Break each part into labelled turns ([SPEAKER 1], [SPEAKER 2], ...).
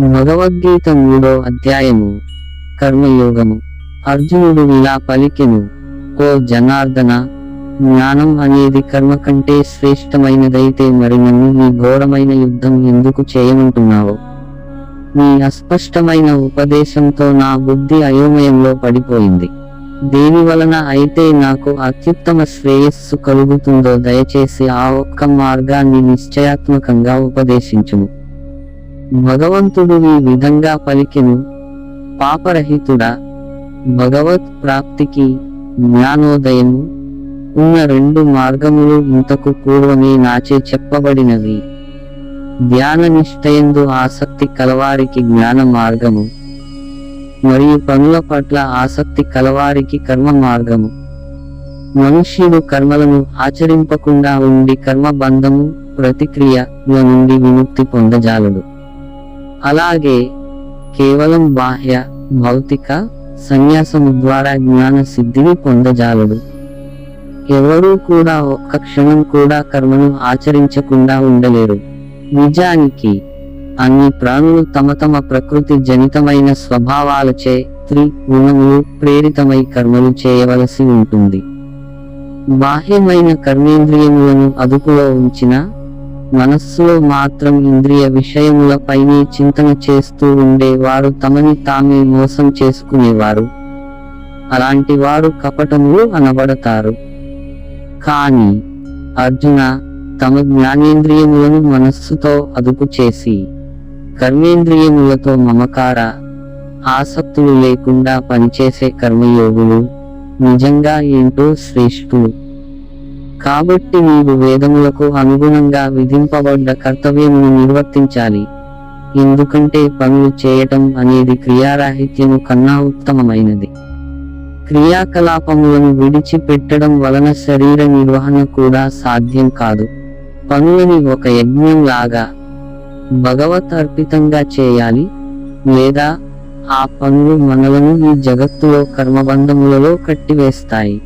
[SPEAKER 1] భగవద్గీత మూడో అధ్యాయము. కర్మయోగము. అర్జునుడు ఇలా పలికెను ఓ జనార్దన జ్ఞానం అనేది కర్మ కంటే శ్రేష్టమైనదైతే మరి నన్ను ఈ ఘోరమైన యుద్ధం ఎందుకు చేయమంటున్నావు? నీ అస్పష్టమైన ఉపదేశంతో నా బుద్ధి అయోమయంలో పడిపోయింది. దేని వలన అయితే నాకు అత్యుత్తమ శ్రేయస్సు కలుగుతుందో దయచేసి ఆ ఒక్క మార్గాన్ని నిశ్చయాత్మకంగా ఉపదేశించుము. భగవంతుడు ఈ విధంగా పలికెను. పాపరహితుడా భగవత్ ప్రాప్తికి జ్ఞానోదయము. ఉన్న రెండు మార్గములు ఇంతకు పూర్వమే నాచే చెప్పబడినవి. ధ్యాన నిష్టయందు ఆసక్తి కలవారికి జ్ఞాన మార్గము మరియు పనుల పట్ల ఆసక్తి కలవారికి కర్మ మార్గము మనుష్యుడు కర్మలను ఆచరింపకుండా ఉండి కర్మ బంధము ప్రతిక్రియ నుండి విముక్తి పొందజాలడు. అలాగే కేవలం బాహ్య భౌతిక సన్యాసము ద్వారా జ్ఞాన సిద్ధిని పొందజాలడు. ఎవరూ కూడా ఒక్క క్షణం కూడా కర్మను ఆచరించకుండా ఉండలేరు. నిజానికి అన్ని ప్రాణులు తమ తమ ప్రకృతి జనితమైన స్వభావాలచే త్రి గుణములు ప్రేరితమై కర్మలు చేయవలసి ఉంటుంది. బాహ్యమైన కర్మేంద్రియములను అదుపులో ఉంచిన మనస్సులో మాత్రం ఇంద్రియ విషయములపైనే చింతన చేస్తూ ఉండే వారు తమని తామే మోసం చేసుకునేవారు. అలాంటి వారు కపటములు అనబడతారు. కాని అర్జున తమ జ్ఞానేంద్రియములను మనస్సుతో అదుపు చేసి కర్మేంద్రియములతో మమకార ఆసక్తులు లేకుండా పనిచేసే కర్మయోగులు నిజంగా ఏంటో శ్రేష్ఠులు. కాబట్టి నీవు వేదములకు అనుగుణంగా విధింపబడ్డ కర్తవ్యమును నిర్వర్తించాలి. ఎందుకంటే పనులు చేయటం అనేది క్రియారాహిత్యము కన్నా ఉత్తమమైనది. క్రియాకలాపములను విడిచిపెట్టడం వలన శరీర నిర్వహణ కూడా సాధ్యం కాదు. పనులని ఒక యజ్ఞం లాగా భగవత్ అర్పితంగా చేయాలి. లేదా ఆ పనులు మనలను ఈ జగత్తులో కర్మబంధములలో కట్టివేస్తాయి.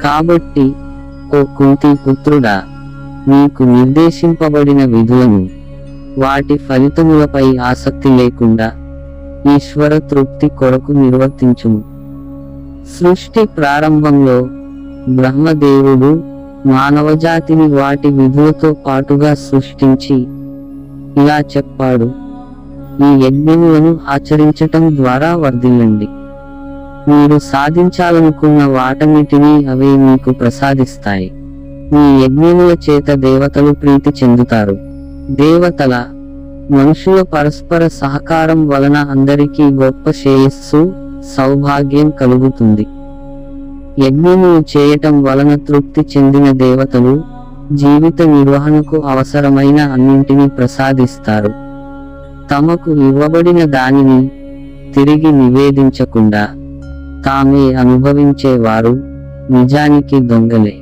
[SPEAKER 1] కాబట్టి ఓ కుంతి పుత్రుడా నీకు నిర్దేశింపబడిన విధులను వాటి ఫలితములపై ఆసక్తి లేకుండా ఈశ్వర తృప్తి కొరకు నిర్వర్తించుము. సృష్టి ప్రారంభంలో బ్రహ్మదేవుడు మానవజాతిని వాటి విధులతో పాటుగా సృష్టించి ఇలా చెప్పాడు ఈ యజ్ఞములను ఆచరించటం ద్వారా వర్ధిల్లండి. మీరు సాధించాలనుకున్న వాటన్నిటినీ అవే మీకు ప్రసాదిస్తాయి. మీ యజ్ఞముల చేత దేవతలు ప్రీతి చెందుతారు. దేవతల మనుషుల పరస్పర సహకారం వలన అందరికీ గొప్ప శ్రేయస్సు సౌభాగ్యం కలుగుతుంది. యజ్ఞములు చేయటం వలన తృప్తి చెందిన దేవతలు జీవిత నిర్వహణకు అవసరమైన అన్నింటినీ ప్రసాదిస్తారు. తమకు ఇవ్వబడిన దానిని తిరిగి నివేదించకుండా తామే అనుభవించేవారు నిజానికి దొంగలే.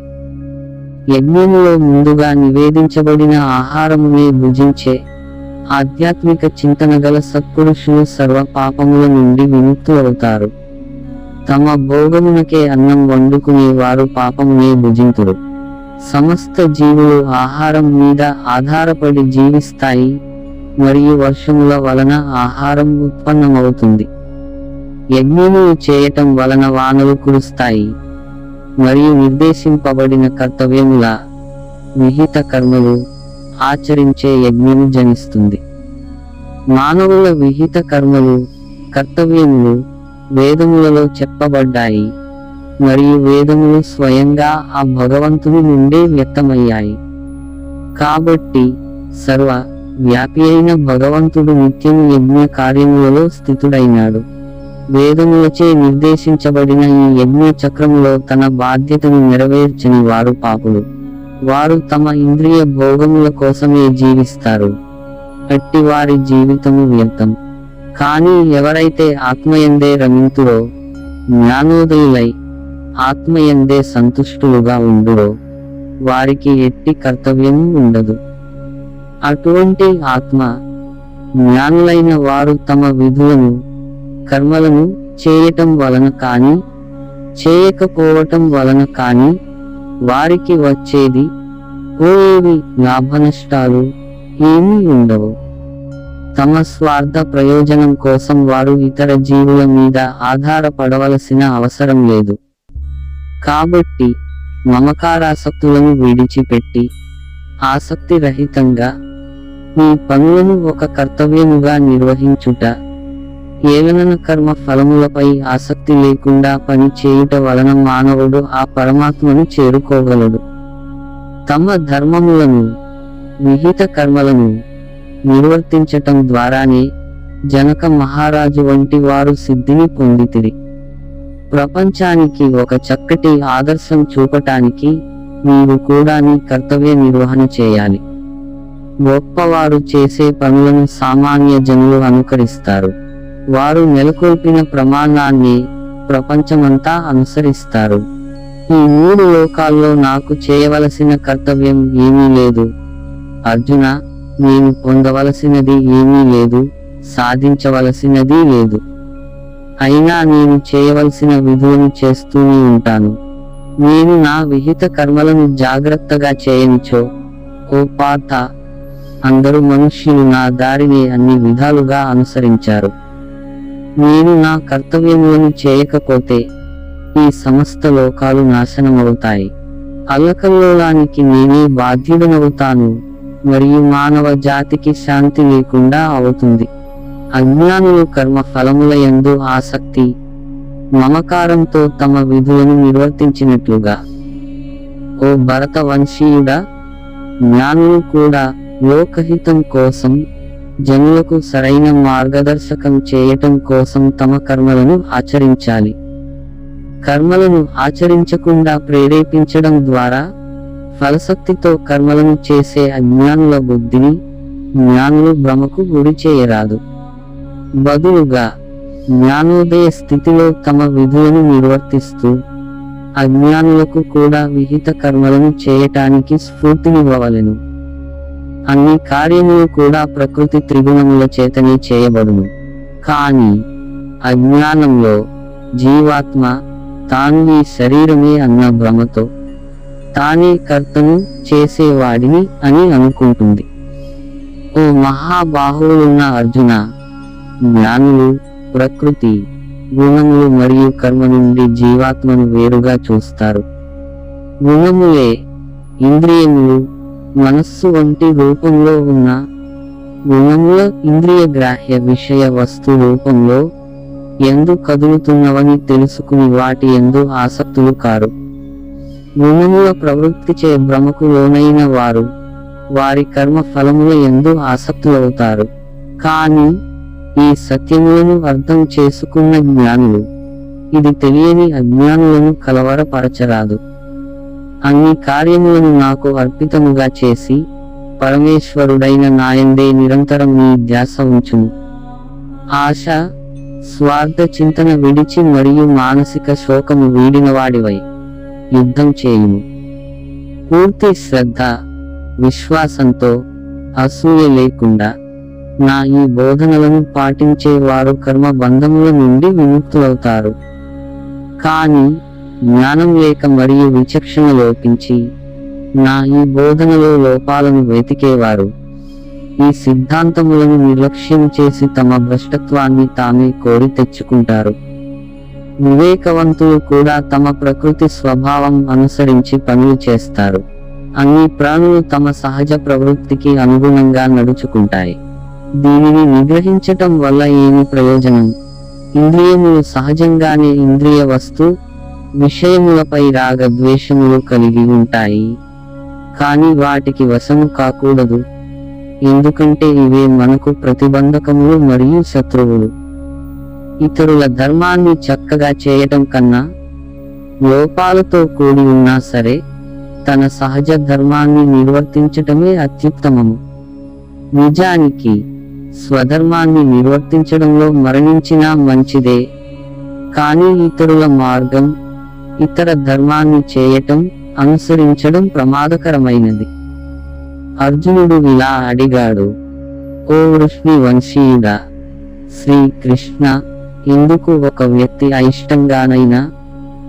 [SPEAKER 1] యజ్ఞములో ముందుగా నివేదించబడిన ఆహారమునే భుజించే ఆధ్యాత్మిక చింతన గల సత్పురుషులు సర్వ పాపముల నుండి విముక్తులవుతారు. తమ భోగమునకే అన్నం వండుకునే వారు పాపమునే భుజింతురు. సమస్త జీవులు ఆహారం మీద ఆధారపడి జీవిస్తాయి మరియు వర్షముల వలన ఆహారం ఉత్పన్నమవుతుంది. యజ్ఞములు చేయటం వలన వానలు కురుస్తాయి మరియు నిర్దేశింపబడిన కర్తవ్యముల విహిత కర్మలు ఆచరించే యజ్ఞము జనిస్తుంది. మానవుల విహిత కర్మలు కర్తవ్యములు వేదములలో చెప్పబడ్డాయి మరియు వేదములు స్వయంగా ఆ భగవంతుని నుండే వ్యక్తమయ్యాయి. కాబట్టి సర్వ వ్యాపి అయిన భగవంతుడు నిత్యము యజ్ఞ కార్యములలో స్థితుడైనాడు. వేదములచే నిర్దేశించబడిన ఈ యజ్ఞ చక్రములో తన బాధ్యతను నెరవేర్చని వారు పాపులు. వారు తమ ఇంద్రియ భోగముల కోసమే జీవిస్తారు. అట్టి వారి జీవితము వ్యర్థం. కానీ ఎవరైతే ఆత్మయందే రమింతురో జ్ఞానోదయులై ఆత్మయందే సంతుష్టులుగా ఉండురో వారికి ఎట్టి కర్తవ్యము ఉండదు. అటువంటి ఆత్మ జ్ఞానులైన వారు తమ విధులను కర్మలను చేయటం వలన కానీ చేయకపోవటం వలన కానీ వారికి వచ్చేది పోయేవి లాభనష్టాలు ఏమీ ఉండవు. తమ స్వార్థ ప్రయోజనం కోసం వారు ఇతర జీవుల మీద ఆధారపడవలసిన అవసరం లేదు. కాబట్టి మమకారాసక్తులను విడిచిపెట్టి ఆసక్తి రహితంగా మీ పనులను ఒక కర్తవ్యముగా నిర్వహించుట ఏలనన కర్మ ఫలములపై ఆసక్తి లేకుండా పని చేయుట వలన మానవుడు ఆ పరమాత్మను చేరుకోగలడు. తమ ధర్మములను విహిత కర్మలను నిర్వర్తించటం ద్వారానే జనక మహారాజు వంటి వారు సిద్ధిని పొందితిరి. ప్రపంచానికి ఒక చక్కటి ఆదర్శం చూపటానికి మీరు కూడా నీ కర్తవ్య నిర్వహణ చేయాలి. గొప్పవారు చేసే పనులను సామాన్య జనులు అనుకరిస్తారు. వారు నెలకొల్పిన ప్రమాణాన్ని ప్రపంచమంతా అనుసరిస్తారు. ఈ మూడు లోకాల్లో నాకు చేయవలసిన కర్తవ్యం ఏమీ లేదు. అర్జున నేను పొందవలసినది ఏమీ లేదు సాధించవలసినది లేదు. అయినా నేను చేయవలసిన విధులను చేస్తూనే ఉంటాను. నేను నా విహిత కర్మలను జాగ్రత్తగా చేయనిచో ఓ పాత అందరూ మనుష్యులు నా దారిని అన్ని విధాలుగా అనుసరించారు. నేను నా కర్తవ్యములను చేయకపోతే ఈ సమస్త లోకాలు నాశనమవుతాయి. అల్లకల్లోలానికి నేనే బాధ్యుడనవుతాను. మరియు మానవ జాతికి శాంతి లేకుండా అవుతుంది. అజ్ఞానులు కర్మ ఫలముల ఎందు ఆసక్తి మమకారంతో తమ విధులను నిర్వర్తించినట్లుగా. ఓ భరత వంశీయుడా జ్ఞానులు కూడా లోకహితం కోసం జనులకు సరైన మార్గదర్శకం చేయటం కోసం తమ కర్మలను ఆచరించాలి. కర్మలను ఆచరించకుండా ప్రేరేపించడం ద్వారా ఫలశక్తితో కర్మలను చేసే అజ్ఞానుల బుద్ధిని జ్ఞానులు భ్రమకు గురి చేయరాదు. బదులుగా జ్ఞానోదయ స్థితిలో తమ విధులను నిర్వర్తిస్తూ అజ్ఞానులకు కూడా విహిత కర్మలను చేయటానికి స్ఫూర్తినివ్వవలెను. అన్ని కార్యములు కూడా ప్రకృతి త్రిగుణముల చేతనే చేయబడును. కానీ అజ్ఞానంలో జీవాత్మ తాను ఈ శరీరమే అన్న భ్రమతో తానే కర్తను చేసేవాడిని అని అనుకుంటుంది. ఓ మహాబాహువులున్న అర్జున జ్ఞానులు ప్రకృతి గుణములు మరియు కర్మ నుండి జీవాత్మను వేరుగా చూస్తారు. గుణములే ఇంద్రియములు మనస్సు వంటి రూపంలో ఉన్న గుణముల ఇంద్రియ గ్రాహ్య విషయ వస్తు రూపంలో ఎందు కదులుతున్నవని తెలుసుకుని వాటి ఎందు ఆసక్తులు కారు. గుణముల ప్రవృత్తిచే భ్రమకు లోనైన వారు వారి కర్మ ఫలముల ఎందు ఆసక్తులవుతారు. కానీ ఈ సత్యములను అర్థం చేసుకున్న జ్ఞానులు ఇది తెలియని అజ్ఞానులను కలవరపరచరాదు. అన్ని కార్యములను నాకు అర్పితముగా చేసి పరమేశ్వరుడైన నాయందే నిరంతరం నీ ధ్యాస ఉంచును ఆశ స్వార్థ చింతన విడిచి మరియు మానసిక శోకము వీడినవాడివై యుద్ధం చేయుము. పూర్తి శ్రద్ధ విశ్వాసంతో అసూయ లేకుండా నా ఈ బోధనలను పాటించే వారు కర్మ బంధముల నుండి విముక్తులవుతారు. కానీ జ్ఞానం లేక మరియు విచక్షణ లోపించి నా ఈ బోధనలో లోపాలను వెతికేవారు. ఈ సిద్ధాంతములను నిర్లక్ష్యం చేసి తమ భ్రష్టత్వాన్ని తామే కోరి తెచ్చుకుంటారు. వివేకవంతులు కూడా తమ ప్రకృతి స్వభావం అనుసరించి పనులు చేస్తారు. అన్ని ప్రాణులు తమ సహజ ప్రవృత్తికి అనుగుణంగా నడుచుకుంటాయి. దీనిని నిగ్రహించటం వల్ల ఏమి ప్రయోజనం? ఇంద్రియములు సహజంగానే ఇంద్రియ వస్తు విషయములపై రాగ ద్వేషములు కలిగి ఉంటాయి. కానీ వాటికి వశము కాకూడదు. ఎందుకంటే ఇవే మనకు ప్రతిబంధకములు మరియు శత్రువులు. ఇతరుల ధర్మాన్ని చక్కగా చేయటం కన్నా లోపాలతో కూడి ఉన్నా సరే తన సహజ ధర్మాన్ని నిర్వర్తించటమే అత్యుత్తమము. నిజానికి స్వధర్మాన్ని నిర్వర్తించడంలో మరణించినా మంచిదే. కానీ ఇతరుల మార్గం ఇతర ధర్మాన్ని చేయటం అనుసరించడం ప్రమాదకరమైనది. అర్జునుడు ఇలా అడిగాడు ఓ వృష్ణి వంశీయుడా శ్రీకృష్ణ ఎందుకు ఒక వ్యక్తి అయిష్టంగానైనా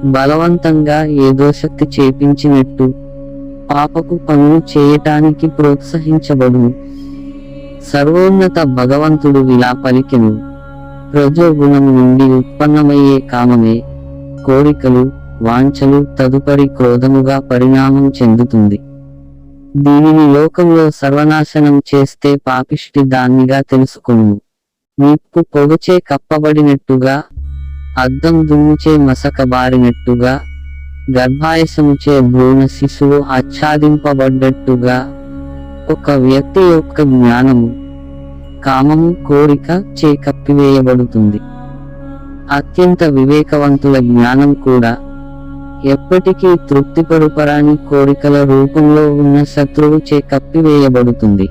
[SPEAKER 1] బలవంతంగా ఏదో శక్తి చేపించినట్టు పాపకు పనులు చేయటానికి ప్రోత్సహించబడును. సర్వోన్నత భగవంతుడు ఇలా పలికెను రజోగుణం నుండి ఉత్పన్నమయ్యే కామమే కోరికలు వాంఛలు తదుపరి క్రోధముగా పరిణామం చెందుతుంది. దీనిని లోకంలో సర్వనాశనం చేస్తే పాపిష్టి దాన్నిగా తెలుసుకును నిప్పు పొగచే కప్పబడినట్టుగా అద్దం దుమ్ముచే మసకబారినట్టుగా గర్భాయసముచే భ్రూణ శిశువు ఆచ్ఛాదింపబడ్డట్టుగా ఒక వ్యక్తి యొక్క జ్ఞానము కామము కోరిక చే కప్పివేయబడుతుంది. అత్యంత వివేకవంతుల జ్ఞానం కూడా ఎప్పటికీ తృప్తిపరుపరాని కోరికల రూపంలో ఉన్న శత్రువుచే కప్పివేయబడుతుంది.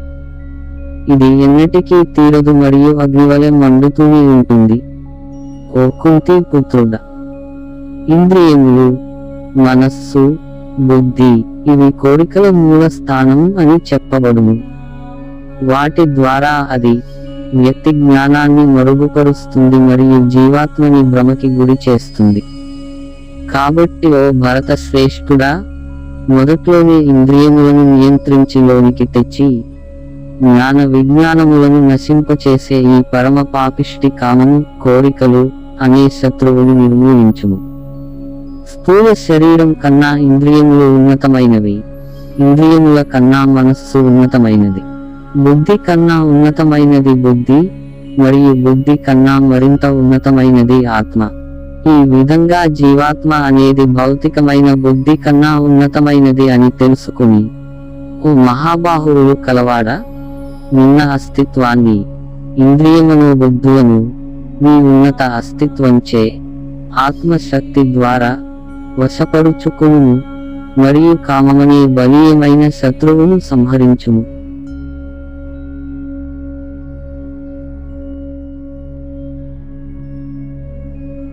[SPEAKER 1] ఇది ఎన్నటికీ తీరదు మరియు అగ్నివలె మండుతూనే ఉంటుంది. ఓ కుంతి పుత్రుడ. ఇంద్రియములు మనస్సు బుద్ధి ఇవి కోరికల మూల స్థానం అని చెప్పబడును. వాటి ద్వారా అది వ్యక్తి జ్ఞానాన్ని మరుగుపరుస్తుంది మరియు జీవాత్మని భ్రమకి గురి చేస్తుంది. కాబట్టి ఓ భరత శ్రేష్ఠుడా మొదట్లోనే ఇంద్రియములను నియంత్రించి లోనికి తెచ్చి జ్ఞాన విజ్ఞానములను నశింపచేసే ఈ పరమ పాపిష్టి కామము కోరికలు అనే శత్రువులు నిర్మూలించుము. స్థూల శరీరం కన్నా ఇంద్రియములు ఉన్నతమైనవి. ఇంద్రియముల కన్నా మనస్సు ఉన్నతమైనది. బుద్ధి కన్నా ఉన్నతమైనది బుద్ధి మరియు బుద్ధి కన్నా మరింత ఉన్నతమైనది ఆత్మ. ఈ విధంగా జీవాత్మ అనేది భౌతికమైన బుద్ధి కన్నా ఉన్నతమైనది అని తెలుసుకుని ఓ మహాబాహువులు కలవాడా నిన్న అస్తిత్వాన్ని ఇంద్రియమును బుద్ధులను మీ ఉన్నత అస్తిత్వంచే ఆత్మశక్తి ద్వారా వశపరుచుకును మరియు కామమనే బలీయమైన శత్రువును సంహరించుము.